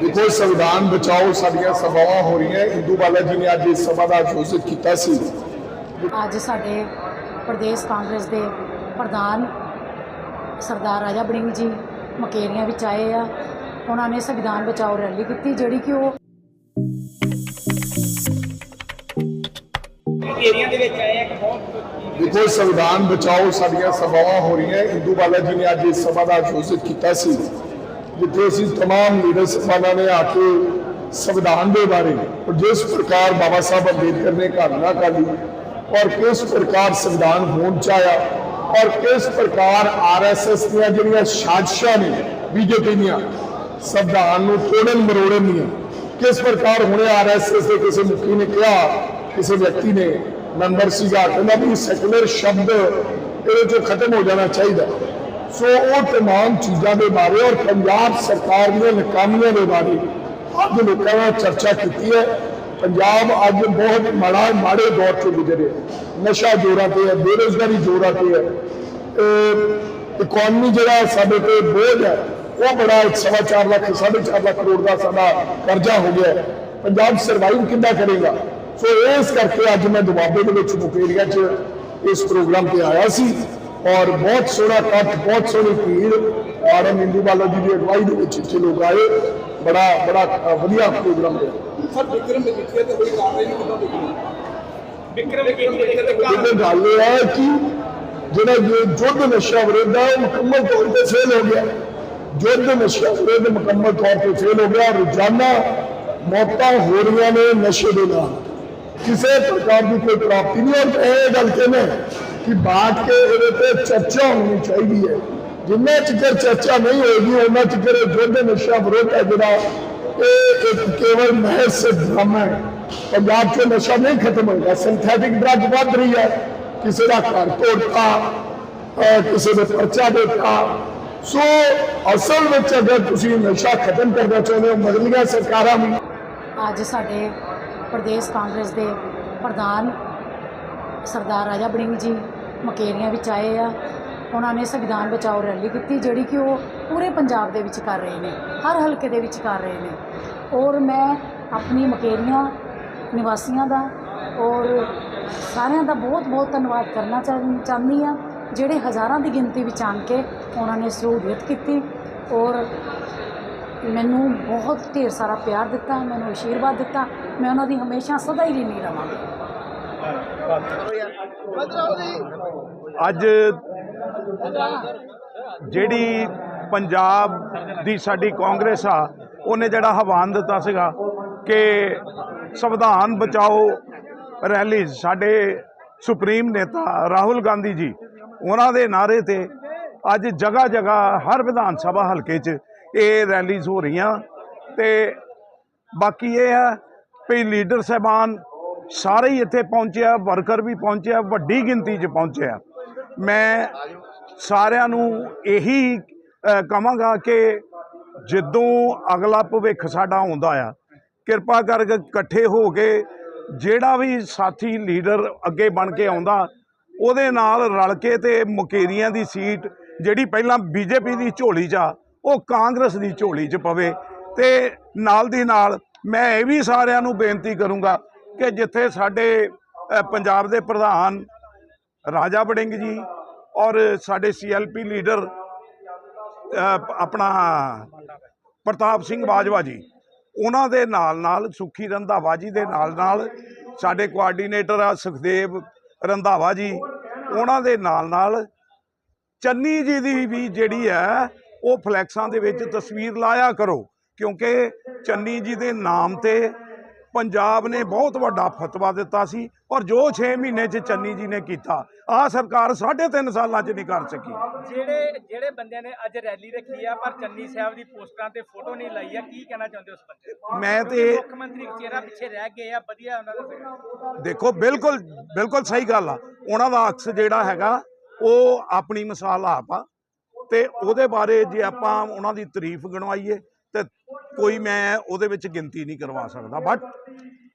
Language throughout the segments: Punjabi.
ਦੇਖੋ ਸੰਵਿਧਾਨ ਬਚਾਓ ਸਾਡੀਆਂ ਸਭਾਵਾਂ ਹੋ ਰਹੀਆਂ। ਇੰਦੂ ਬਾਲਾ ਜੀ ਨੇ ਅੱਜ ਇਸ ਸਭਾ ਦਾ ਆਯੋਜਿਤ ਕੀਤਾ ਸੀ। ਅੱਜ ਸਾਡੇ ਪ੍ਰਦੇਸ਼ ਕਾਂਗਰਸ ਦੇ ਪ੍ਰਧਾਨ ਸਰਦਾਰ ਰਾਜਾ ਬੜਿੰਗ ਜੀ ਮਕੇਰੀਆਂ ਵਿੱਚ ਆਏ ਆ। ਉਹਨਾਂ ਨੇ ਸੰਵਿਧਾਨ ਬਚਾਓ ਰੈਲੀ ਕੀਤੀ ਜਿਹੜੀ ਕਿ ਉਹ ਏਰੀਆ ਦੇ ਵਿੱਚ ਆਏ ਆ ਇੱਕ ਬਹੁਤ ਦੇਖੋ ਸੰਵਿਧਾਨ ਬਚਾਓ ਸਾਡੀਆਂ ਸਭਾਵਾਂ ਹੋ ਰਹੀਆਂ। ਇੰਦੂ ਬਾਲਾ ਜੀ ਨੇ ਅੱਜ ਇਸ ਸਭਾ ਦਾ ਆਯੋਜਿਤ ਕੀਤਾ ਸੀ। ਜਿੱਥੇ ਅਸੀਂ तमाम ਲੀਡਰ ਸਾਹਿਬਾਨਾਂ ਨੇ ਆ ਕੇ ਸੰਵਿਧਾਨ ਦੇ ਬਾਰੇ ਔਰ ਜਿਸ ਪ੍ਰਕਾਰ ਬਾਬਾ ਸਾਹਿਬ ਅੰਬੇਦਕਰ ਨੇ ਘਾਲਣਾ ਕਾਲੀ ਔਰ ਕਿਸ ਪ੍ਰਕਾਰ ਸੰਵਿਧਾਨ ਹੋਣ ਚਾਇਆ ਔਰ ਕਿਸ ਪ੍ਰਕਾਰ ਆਰਐਸਐਸ ਦੀਆਂ ਜਿਹੜੀਆਂ ਸਾਜ਼ਿਸ਼ਾਂ ਨੇ ਬੀਜੇਪੀ ਦੀਆਂ ਸੰਵਿਧਾਨ ਨੂੰ ਤੋੜਨ ਮਰੋੜਨ ਦੀਆਂ ਕਿਸ ਪ੍ਰਕਾਰ ਹੁਣੇ ਆਰਐਸਐਸ ਦੇ ਕਿਸੇ ਮੁਖੀ ਨੇ ਕਿਹਾ ਕਿਸੇ ਵਿਅਕਤੀ ਨੇ ਮੈਂਬਰ ਸੀਗਾ ਕਹਿੰਦਾ ਵੀ ਸੈਕੂਲਰ ਸ਼ਬਦ ਇਹਦੇ ਚੋਂ ਖਤਮ ਹੋ ਜਾਣਾ ਚਾਹੀਦਾ ਸੋ ਉਹ तमाम ਚੀਜ਼ਾਂ ਦੇ ਬਾਰੇ ਔਰ ਪੰਜਾਬ ਸਰਕਾਰ ਦੀਆਂ ਨਾਕਾਮੀਆਂ ਦੇ ਬਾਰੇ ਅੱਜ ਲੋਕਾਂ ਨਾਲ ਚਰਚਾ ਕੀਤੀ ਹੈ ਪੰਜਾਬ ਅੱਜ ਬਹੁਤ ਮਾੜਾ ਮਾੜੇ ਦੌਰ ਤੋਂ ਗੁਜ਼ਰੇ ਨਸ਼ਾ ਜੋਰਾਂ ਤੇ ਹੈ ਬੇਰੁਜ਼ਗਾਰੀ ਜੋਰਾਂ ਤੇ ਹੈ ਇਕਨੋਮੀ ਜਿਹੜਾ ਸਾਡੇ ਤੇ ਬੋਝ ਹੈ ਉਹ ਬੜਾ ਇੱਕ ਸਵਾ ਚਾਰ ਲੱਖ ਸਾਢੇ ਚਾਰ ਲੱਖ ਕਰੋੜ ਦਾ ਸਾਡਾ ਕਰਜ਼ਾ ਹੋ ਗਿਆ ਹੈ। ਪੰਜਾਬ ਸਰਵਾਈਵ ਕਿੱਦਾਂ ਕਰੇਗਾ ਸੋ ਇਸ ਕਰਕੇ ਅੱਜ ਮੈਂ ਦੁਆਬੇ ਦੇ ਵਿੱਚ ਮੁਕੇਰੀਆ 'ਚ ਇਸ ਪ੍ਰੋਗਰਾਮ ਤੇ ਆਇਆ ਸੀ ਔਰ ਬਹੁਤ ਸੋਹਣਾ ਇਕੱਠ ਬਹੁਤ ਸੋਹਣੀ ਭੀੜ ਔਰ ਇੰਦੂ ਬਾਲਾ ਜੀ ਦੀ ਅਗਵਾਈ ਦੇ ਵਿੱਚ ਇੱਥੇ ਲੋਕ ਆਏ ਬੜਾ ਬੜਾ ਅ, ਵਧੀਆ ਪ੍ਰੋਗਰਾਮ ਰਿਹਾ ਸਰ ਵਿਕਰਮ ਮਜੀਠੀਆ ਤੇ ਹੋਈ ਕਾਰਵਾਈ ਨੂੰ ਕਿੱਦਾਂ ਦੇਖਦੇ ਵਿਕਰਮ ਵਿਕੇਰੀਆ ਦੇ ਇਹਦੇ ਗੱਲ ਇਹ ਹੈ ਕਿ ਜਿਹੜਾ ਇਹ ਯੁੱਧ ਨਸ਼ਾ ਵਿਰੋਧ ਹੈ ਉਹ ਮੁਕੰਮਲ ਤੌਰ ਤੇ ਫੇਲ ਹੋ ਗਿਆ ਯੁੱਧ ਨਸ਼ਾ ਵਿਰੋਧ ਮੁਕੰਮਲ ਤੌਰ ਤੇ ਫੇਲ ਹੋ ਗਿਆ ਰੋਜ਼ਾਨਾ ਮੌਤਾਂ ਹੋ ਰਹੀਆਂ ਨੇ ਨਸ਼ੇ ਦੇ ਨਾਲ ਕਿਸੇ ਪ੍ਰਕਾਰ ਦੀ ਕੋਈ ਪ੍ਰਾਪਤੀ ਨਹੀਂ ਔਰ ਇਹ ਗੱਲ ਕਹਿੰਦੇ ਕਿ ਬਾਤ ਕੇ ਇਹਦੇ ਤੇ ਚਰਚਾ ਹੋਣੀ ਚਾਹੀਦੀ ਹੈ ਜਿੰਨਾ ਚਿਰ ਚਰਚਾ ਨਹੀਂ ਹੋਏਗੀ ਉਹਨਾਂ ਚਿਰ ਇਹ ਯੁੱਧ ਨਸ਼ਾ ਵਿਰੋਧ ਹੈ ਜਿਹੜਾ ਇਹ ਇੱਕ ਕੇਵਲ ਮਹਿਜ਼ ਡਰਾਮਾ ਹੈ ਪੰਜਾਬ 'ਚ ਨਸ਼ਾ ਨਹੀਂ ਖਤਮ ਹੋਏਗਾ ਸਿੰਥੈਟਿਕ ਡਰੱਗ ਵੱਧ ਰਹੀ ਹੈ ਕਿਸੇ ਦਾ ਘਰ ਤੋੜਤਾ ਕਿਸੇ ਦੇ ਪਰਚਾ ਦੇਤਾ ਸੋ ਅਸਲ ਵਿੱਚ ਅਗਰ ਤੁਸੀਂ ਨਸ਼ਾ ਖਤਮ ਕਰਨਾ ਚਾਹੁੰਦੇ ਹੋ ਮਦਲੀਆਂ ਸਰਕਾਰਾਂ ਵੀ ਅੱਜ ਸਾਡੇ ਪ੍ਰਦੇਸ਼ ਕਾਂਗਰਸ ਦੇ ਪ੍ਰਧਾਨ ਸਰਦਾਰ ਰਾਜਾ ਬੜਿੰਗ ਜੀ ਮਕੇਰੀਆਂ ਵਿੱਚ ਆਏ ਆ। ਉਹਨਾਂ ਨੇ ਸੰਵਿਧਾਨ ਬਚਾਓ ਰੈਲੀ ਕੀਤੀ, ਜਿਹੜੀ ਕਿ ਉਹ ਪੂਰੇ ਪੰਜਾਬ ਦੇ ਵਿੱਚ ਕਰ ਰਹੇ ਨੇ, ਹਰ ਹਲਕੇ ਦੇ ਵਿੱਚ ਕਰ ਰਹੇ ਨੇ। ਔਰ ਮੈਂ ਆਪਣੀ ਮਕੇਰੀਆਂ ਨਿਵਾਸੀਆਂ ਦਾ ਔਰ ਸਾਰਿਆਂ ਦਾ ਬਹੁਤ ਬਹੁਤ ਧੰਨਵਾਦ ਕਰਨਾ ਚਾਹ- ਚਾਹੁੰਦੀ ਆ ਜਿਹੜੇ ਹਜ਼ਾਰਾਂ ਦੀ ਗਿਣਤੀ ਵਿੱਚ ਆਣ ਕੇ ਉਹਨਾਂ ਨੇ ਸਹੂਲੀਅਤ ਕੀਤੀ ਔਰ ਮੈਨੂੰ ਬਹੁਤ ਢੇਰ ਸਾਰਾ ਪਿਆਰ ਦਿੱਤਾ, ਮੈਨੂੰ ਆਸ਼ੀਰਵਾਦ ਦਿੱਤਾ। ਮੈਂ ਉਹਨਾਂ ਦੀ ਹਮੇਸ਼ਾ ਸਦਾ ਹੀ ਰੀਨੀ ਰਵਾਂਗੀ ਅੱਜ ਜਿਹੜੀ ਪੰਜਾਬ ਦੀ ਸਾਡੀ ਕਾਂਗਰਸ ਆ, ਉਹਨੇ ਜਿਹੜਾ ਹਵਾਨ ਦਿੱਤਾ ਸੀਗਾ ਕਿ ਸੰਵਿਧਾਨ ਬਚਾਓ ਰੈਲੀ, ਸਾਡੇ ਸੁਪਰੀਮ ਨੇਤਾ ਰਾਹੁਲ ਗਾਂਧੀ ਜੀ, ਉਹਨਾਂ ਦੇ ਨਾਰੇ ਤੇ ਅੱਜ ਜਗ੍ਹਾ ਜਗ੍ਹਾ ਹਰ ਵਿਧਾਨ ਸਭਾ ਹਲਕੇ 'ਚ ਇਹ ਰੈਲੀਜ਼ ਹੋ ਰਹੀਆਂ ਤੇ ਬਾਕੀ ਇਹ ਹੈ ਵੀ ਲੀਡਰ ਸਾਹਿਬਾਨ ਸਾਰੇ ਹੀ ਇੱਥੇ ਪਹੁੰਚਿਆ ਵਰਕਰ ਵੀ ਪਹੁੰਚਿਆ ਵੱਡੀ ਗਿਣਤੀ 'ਚ ਪਹੁੰਚਿਆ ਮੈਂ ਸਾਰਿਆਂ ਨੂੰ ਇਹੀ ਕਹਾਂਗਾ ਕਿ ਜਦੋਂ ਅਗਲਾ ਭਵਿੱਖ ਸਾਡਾ ਆਉਂਦਾ ਆ, ਕਿਰਪਾ ਕਰਕੇ ਇਕੱਠੇ ਹੋ ਕੇ ਜਿਹੜਾ ਵੀ ਸਾਥੀ ਲੀਡਰ ਅੱਗੇ ਬਣ ਕੇ ਆਉਂਦਾ, ਉਹਦੇ ਨਾਲ ਰਲ ਕੇ ਤੇ ਮੁਕੇਰੀਆਂ ਦੀ ਸੀਟ ਜਿਹੜੀ ਪਹਿਲਾਂ ਬੀਜੇਪੀ ਦੀ ਝੋਲੀ 'ਚ ਆ, ਉਹ ਕਾਂਗਰਸ ਦੀ ਝੋਲੀ 'ਚ ਪਵੇ ਤੇ ਨਾਲ ਦੀ ਨਾਲ ਮੈਂ ਇਹ ਵੀ ਸਾਰਿਆਂ ਨੂੰ ਬੇਨਤੀ ਕਰੂੰਗਾ ਕਿ ਜਿੱਥੇ ਸਾਡੇ ਪੰਜਾਬ ਦੇ ਪ੍ਰਧਾਨ ਰਾਜਾ ਵੜਿੰਗ ਜੀ ਔਰ ਸਾਡੇ ਸੀਐਲਪੀ ਲੀਡਰ ਆਪਣਾ ਪ੍ਰਤਾਪ ਸਿੰਘ ਬਾਜਵਾ ਜੀ, ਉਹਨਾਂ ਦੇ ਨਾਲ ਨਾਲ ਸੁਖੀ ਰੰਧਾਵਾ ਜੀ ਦੇ ਨਾਲ ਨਾਲ ਸਾਡੇ ਕੋਆਰਡੀਨੇਟਰ ਆ ਸੁਖਦੇਵ ਰੰਧਾਵਾ ਜੀ, ਉਹਨਾਂ ਦੇ ਨਾਲ ਨਾਲ ਚੰਨੀ ਜੀ ਦੀ ਵੀ ਜਿਹੜੀ ਹੈ, ਉਹ ਫਲੈਕਸਾਂ ਦੇ ਵਿੱਚ ਤਸਵੀਰ ਲਾਇਆ ਕਰੋ, ਕਿਉਂਕਿ ਚੰਨੀ ਜੀ ਦੇ ਨਾਮ ਤੇ ਪੰਜਾਬ ਨੇ ਬਹੁਤ ਵੱਡਾ ਫਤਵਾ ਦਿੱਤਾ ਸੀ ਔਰ ਜੋ 6 ਮਹੀਨੇ 'ਚ ਚੰਨੀ ਜੀ ਨੇ ਕੀਤਾ ਆਹ ਸਰਕਾਰ 3.5 ਸਾਲਾਂ 'ਚ ਨਹੀਂ ਕਰ ਸਕੀ ਜਿਹੜੇ ਜਿਹੜੇ ਬੰਦਿਆਂ ਨੇ ਅੱਜ ਰੈਲੀ ਰੱਖੀ ਆ ਪਰ ਚੰਨੀ ਸਾਹਿਬ ਦੀ ਪੋਸਟਰਾਂ ਤੇ ਫੋਟੋ ਨਹੀਂ ਲਾਈ ਆ ਕੀ ਕਹਿਣਾ ਚਾਹੁੰਦੇ ਉਸ ਬੰਦੇ? ਮੈਂ ਤੇ ਮੁੱਖ ਮੰਤਰੀ ਚਿਹਰਾ ਪਿੱਛੇ ਰਹਿ ਗਏ ਆ ਵਧੀਆ ਉਹਨਾਂ ਦਾ। ਦੇਖੋ ਬਿਲਕੁਲ ਬਿਲਕੁਲ ਸਹੀ ਗੱਲ ਆ ਉਹਨਾਂ ਦਾ ਅਕਸ ਜਿਹੜਾ ਹੈਗਾ ਉਹ ਆਪਣੀ ਮਿਸਾਲ ਆਪ ਆ ਤੇ ਉਹਦੇ ਬਾਰੇ ਜੇ ਆਪਾਂ ਉਹਨਾਂ ਦੀ ਤਾਰੀਫ ਗਣਵਾਈਏ ਤੇ ਕੋਈ ਮੈਂ ਉਹਦੇ ਵਿੱਚ ਗਿਣਤੀ ਨਹੀਂ ਕਰਵਾ ਸਕਦਾ। ਬਟ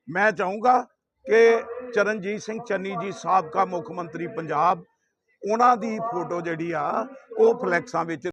ਮੈਂ ਚਾਹੂੰਗਾ ਕਿ ਚਰਨਜੀਤ ਸਿੰਘ ਚੰਨੀ ਜੀ ਸਾਬਕਾ ਮੁੱਖ ਮੰਤਰੀ ਪੰਜਾਬ, ਉਹਨਾਂ ਦੀ ਫੋਟੋ ਜਿਹੜੀ ਆ, ਉਹ ਫਲੈਕਸਾਂ ਵਿੱਚ